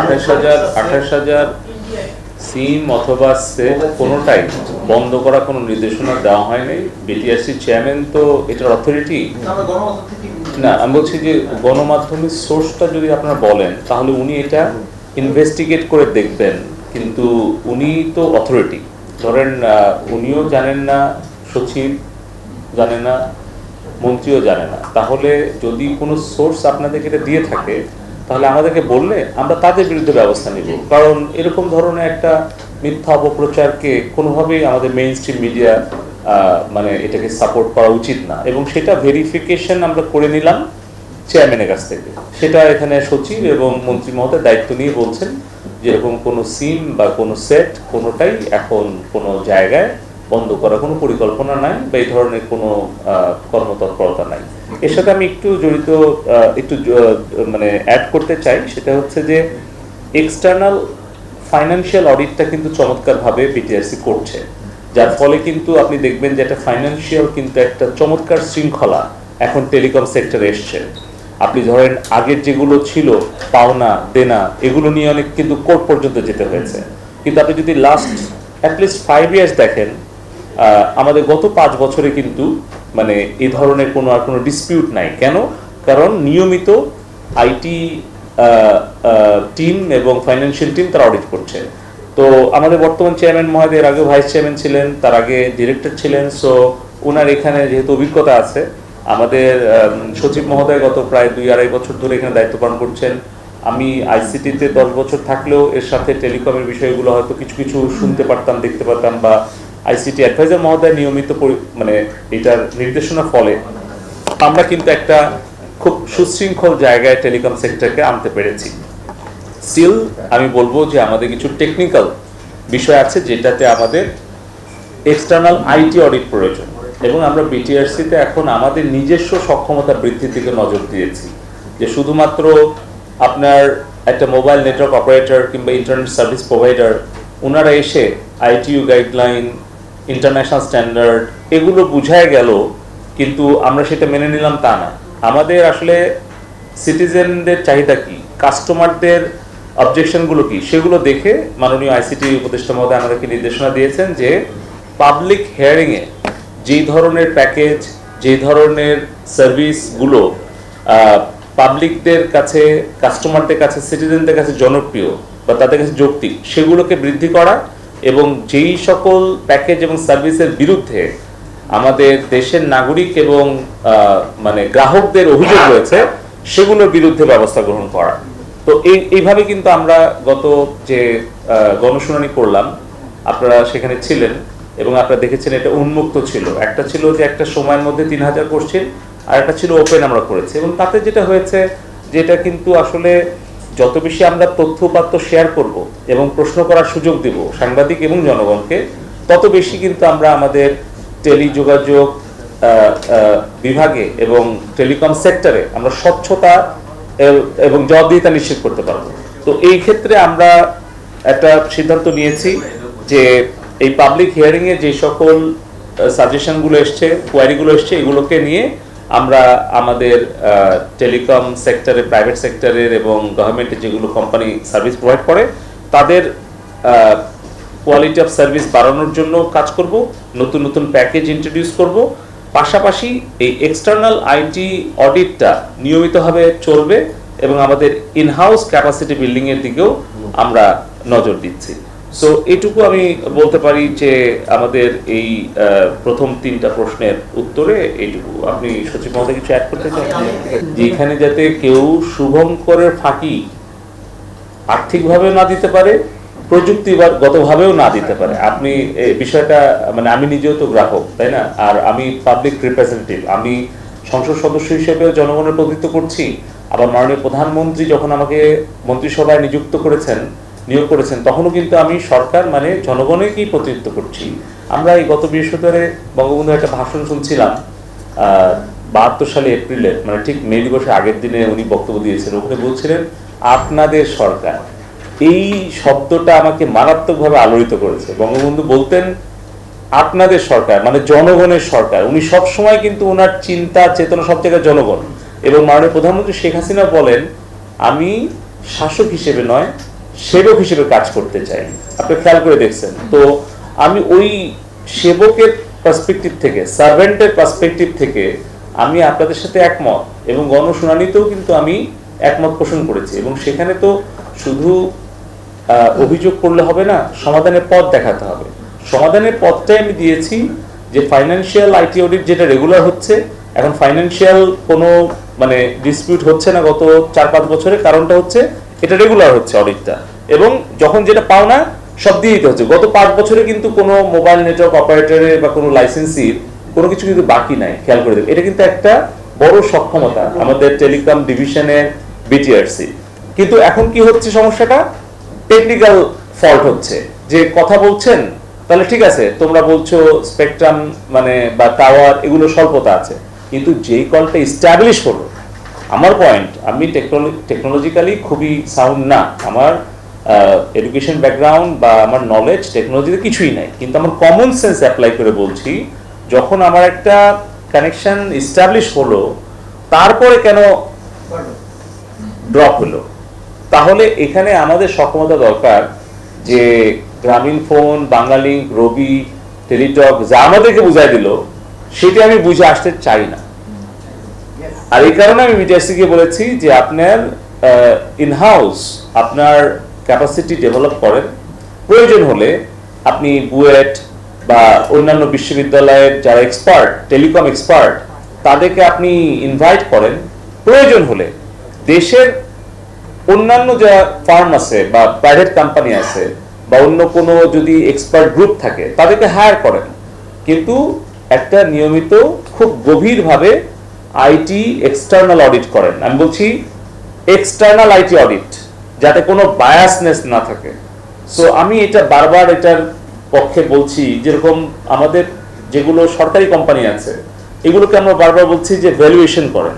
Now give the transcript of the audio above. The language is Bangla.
আঠাশ হাজার আঠাশ হাজার সিম অথবা কোনোটাই বন্ধ করা কোনো নির্দেশনা দেওয়া হয়নি। চেয়ারম্যান তো এটার অথরিটি না, আমি বলছি যে সোর্সটা যদি আপনারা বলেন, তাহলে উনি এটা ইনভেস্টিগেট করে দেখবেন। কিন্তু উনি তো অথরিটি ধরেন উনিও জানেন না, সচিব জানে না, মন্ত্রীও জানে না। তাহলে যদি কোনো সোর্স আপনাদেরকে এটা দিয়ে থাকে তাহলে আমাদেরকে বললে আমরা তাদের বিরুদ্ধে ব্যবস্থা নিব। কারণ এরকম ধরনের একটা মিথ্যা অপপ্রচারকে কোনোভাবেই আমাদের মেইন স্ট্রিম মিডিয়া মানে এটাকে সাপোর্ট করা উচিত না। এবং সেটা ভেরিফিকেশন আমরা করে নিলাম চেয়ারম্যানের কাছ থেকে। সেটা এখানে সচিব এবং মন্ত্রী মহোদয় দায়িত্ব নিয়ে বলছেন যে এরকম কোনো সিম বা কোনো সেট কোনোটাই এখন কোনো জায়গায় বন্ধ করার কোনো পরিকল্পনা নাই বা এই ধরনের কোনো নাই এর সাথে আমি একটু জড়িত একটু মানে অ্যাড করতে চাই, সেটা হচ্ছে যে এক্সটার্নাল ফাইন্যান্সিয়াল অডিটটা কিন্তু চমৎকারভাবে বিটিআরসি করছে। যার ফলে কিন্তু আপনি দেখবেন যে একটা ফাইন্যান্সিয়াল কিন্তু একটা চমৎকার শৃঙ্খলা এখন টেলিকম সেক্টরে এসছে। আপনি ধরেন, আগের যেগুলো ছিল, পাওনা, দেনা, এগুলো নিয়ে অনেক কিন্তু কোর্ট পর্যন্ত যেতে হয়েছে। কিন্তু আপনি যদি লাস্ট অ্যাটলিস্ট ফাইভ ইয়ার্স দেখেন আমাদের গত পাঁচ বছরে কিন্তু মানে এই ধরনের কোনো আর কোনো ডিসপিউট নাই। কেন? কারণ নিয়মিত আইটি টিম এবং ফাইন্যান্সিয়াল টিম তারা অডিট করছে। তো আমাদের বর্তমান চেয়ারম্যান মহোদয়, এর আগে ভাইস চেয়ারম্যান ছিলেন, তার আগে ডিরেক্টর ছিলেন সো ওনার এখানে যেহেতু অভিজ্ঞতা আছে, আমাদের সচিব মহোদয় গত প্রায় দুই আড়াই বছর ধরে এখানে দায়িত্ব পালন করছেন। আমি আইসিটিতে দশ বছর থাকলেও এর সাথে টেলিকমের বিষয়গুলো হয়তো কিছু কিছু শুনতে পারতাম, দেখতে পারতাম বা আইসিটি অ্যাডভাইজার মহোদয় নিয়মিত মানে এটার নির্দেশনা ফলে আমরা কিন্তু একটা খুব সুশৃঙ্খল জায়গায় টেলিকম সেক্টরকে আনতে পেরেছি। স্টিল আমি বলব যে আমাদের কিছু টেকনিক্যাল বিষয় আছে যেটাতে আমাদের এক্সটার্নাল আইটি অডিট প্রয়োজন এবং আমরা বিটিআরসিতে এখন আমাদের নিজস্ব সক্ষমতা বৃদ্ধির দিকে নজর দিয়েছি। যে শুধুমাত্র আপনার একটা মোবাইল নেটওয়ার্ক অপারেটর কিংবা ইন্টারনেট সার্ভিস প্রোভাইডার ওনারা এসে আইটিইউ গাইডলাইন ইন্টারন্যাশনাল স্ট্যান্ডার্ড এগুলো বুঝায় গেল, কিন্তু আমরা সেটা মেনে নিলাম তা না। আমাদের আসলে সিটিজেনদের চাহিদা কি? কাস্টমারদের অবজেকশনগুলো কি? সেগুলো দেখে মাননীয় আইসিটি উপদেষ্টা মহোদয় আমাদেরকে নির্দেশনা দিয়েছেন যে পাবলিক হেয়ারিংয়ে যেই ধরনের প্যাকেজ যেই ধরনের সার্ভিসগুলো পাবলিকদের কাছে কাস্টমারদের কাছে সিটিজেনদের কাছে জনপ্রিয় বা তাদের কাছে যৌক্তিক, সেগুলোকে বৃদ্ধি করা এবং যেই সকল প্যাকেজ এবং সার্ভিসের বিরুদ্ধে আমাদের দেশের নাগরিক এবং মানে গ্রাহকদের অভিযোগ রয়েছে, সেগুলোর বিরুদ্ধে ব্যবস্থা গ্রহণ করা। তো এই, এইভাবে কিন্তু আমরা গত যে গণশুনানি করলাম, আপনারা সেখানে ছিলেন এবং আপনারা দেখেছেন এটা উন্মুক্ত ছিল। একটা ছিল যে একটা সময়ের মধ্যে তিন হাজার কোশ্চেন আর একটা ছিল ওপেন আমরা করেছি। এবং তাতে যেটা হয়েছে, যেটা কিন্তু আসলে যত বেশি আমরা তথ্য উপাত্ত শেয়ার করব এবং প্রশ্ন করার সুযোগ দেব সাংবাদিক এবং জনগণকে, তত বেশি কিন্তু আমরা আমাদের টেলিযোগাযোগ বিভাগে এবং টেলিকম সেক্টরে আমরা স্বচ্ছতা এবং জবাবদিহিতা নিশ্চিত করতে পারব। তো এই ক্ষেত্রে আমরা একটা সিদ্ধান্ত নিয়েছি যে এই পাবলিক হিয়ারিংয়ে যে সকল সাজেশনগুলো এসছে কোয়ারিগুলো এসছে, এগুলোকে নিয়ে আমরা আমাদের টেলিকম সেক্টরে প্রাইভেট সেক্টরের এবং গভর্নমেন্টের যেগুলো কোম্পানি সার্ভিস প্রোভাইড করে, তাদের কোয়ালিটি অফ সার্ভিস বাড়ানোর জন্য কাজ করব, নতুন নতুন প্যাকেজ ইন্ট্রোডিউস করব। পাশাপাশি এই এক্সটার্নাল আইটি অডিটটা নিয়মিতভাবে চলবে এবং আমাদের ইনহাউস ক্যাপাসিটি বিল্ডিংয়ের দিকেও আমরা নজর দিচ্ছি। সো এটুকু আমি বলতে পারি যে আমাদের এই প্রথম তিনটা প্রশ্নের উত্তরে এইটুকু আপনি সচিব মহোদয় কিছু অ্যাড করতে চান? যে এখানে যাতে কেউ শুভঙ্করের ফাঁকি আর্থিকভাবে না দিতে পারে প্রযুক্তিগতভাবেও না দিতে পারে। আপনি এই বিষয়টা মানে আমি নিজেও তো গ্রাহক তাই না? আর আমি পাবলিক রিপ্রেজেন্টেটিভ আমি সংসদ সদস্য হিসেবেও জনগণের প্রতিনিধিত্ব করছি। আবার মাননীয় প্রধানমন্ত্রী যখন আমাকে মন্ত্রিসভায় নিযুক্ত করেছেন নিয়োগ করেছেন, তখনও কিন্তু আমি সরকার মানে জনগণেরকেই প্রতিনিধিত্ব করছি। আমরা এই গত বৃহস্পতিবারে বঙ্গবন্ধুর একটা ভাষণ শুনছিলাম বাহাত্তর সালে এপ্রিলে মানে ঠিক মে দিবসের আগের দিনে উনি বক্তব্য দিয়েছিলেন ওখানে বলছিলেন, আপনাদের সরকার। এই শব্দটা আমাকে মারাত্মকভাবে আলোড়িত করেছে। বঙ্গবন্ধু বলতেন, আপনাদের সরকার মানে জনগণের সরকার। উনি সব সময় কিন্তু ওনার চিন্তা, চেতনা সব জায়গায় জনগণ। এবং মাননীয় প্রধানমন্ত্রী শেখ হাসিনা বলেন, আমি শাসক হিসেবে নয় সেবক হিসেবে কাজ করতে চাই। আপনি খেয়াল করে দেখছেন। তো আমি ওই সেবকের পার্সপেক্টিভ থেকে সার্ভেন্টের পার্সপেক্টিভ থেকে আমি আপনাদের সাথে একমত এবং গণশুনানিতেও কিন্তু আমি একমত পোষণ করেছি এবং সেখানে তো শুধু অভিযোগ করলে হবে না, সমাধানের পথ দেখাতে হবে। সমাধানের পথটাই আমি দিয়েছি যে ফাইন্যান্সিয়াল আইটি অডিট যেটা রেগুলার হচ্ছে, এখন ফাইন্যান্সিয়াল কোনো মানে ডিসপিউট হচ্ছে না গত চার পাঁচ বছরে। কারণটা হচ্ছে এটা রেগুলার হচ্ছে অডিটটা এবং যখন যেটা পাও না, সব দিয়ে দিতে হচ্ছে। গত পাঁচ বছরে কিন্তু কোনো মোবাইল নেটওয়ার্ক অপারেটরের বা কোনো লাইসেন্সির কোনো কিছু কিন্তু বাকি নাই, খেয়াল করে দেবে এটা কিন্তু একটা বড় সক্ষমতা আমাদের টেলিকম ডিভিশনের বিটিআরসি কিন্তু এখন কি হচ্ছে সমস্যাটা? টেকনিক্যাল ফল্ট হচ্ছে। যে কথা বলছেন, তাহলে ঠিক আছে, তোমরা বলছো স্পেকট্রাম মানে বা টাওয়ার এগুলো স্বল্পতা আছে। কিন্তু যেই কলটা ইস্টাবলিশ হলো আমার পয়েন্ট আমি টেকনোলজিক্যালি খুবই সাউন্ড না। আমার এডুকেশন ব্যাকগ্রাউন্ড বা আমার নলেজ টেকনোলজিতে কিছুই নাই। কিন্তু আমার কমন সেন্স অ্যাপ্লাই করে বলছি, যখন আমার একটা কানেকশন ইস্টাবলিশ হলো, তারপরে কেন ড্রপ হলো? তাহলে এখানে আমাদের সক্ষমতা দরকার যে গ্রামীণ ফোন, বাঙালি, রবি, টেলিটক, যা আমাদেরকে বুঝাই দিল, সেটা আমি বুঝে আসতে চাই না। আর এই কারণে আমি মিডিয়াসিকে বলেছি যে আপনার ইনহাউস আপনার ক্যাপাসিটি ডেভেলপ করেন। প্রয়োজন হলে আপনি বুয়েট বা অন্যান্য বিশ্ববিদ্যালয়ের যারা এক্সপার্ট টেলিকম এক্সপার্ট তাদেরকে আপনি ইনভাইট করেন। প্রয়োজন হলে দেশের অন্যান্য যা ফার্ম আছে বা প্রাইভেট কোম্পানি আছে বা অন্য কোনো যদি এক্সপার্ট গ্রুপ থাকে, তাদেরকে হায়ার করেন। কিন্তু একটা নিয়মিত, খুব গভীরভাবে আইটি এক্সটার্নাল অডিট করেন। আমি বলছি এক্সটার্নাল আইটি অডিট যাতে কোনো বায়াসনেস না থাকে। সো আমি এটা বারবার এটার পক্ষে বলছি, যেরকম আমাদের যেগুলো সরকারি কোম্পানি আছে, এগুলোকে আমরা বারবার বলছি যে ভ্যালুয়েশন করেন।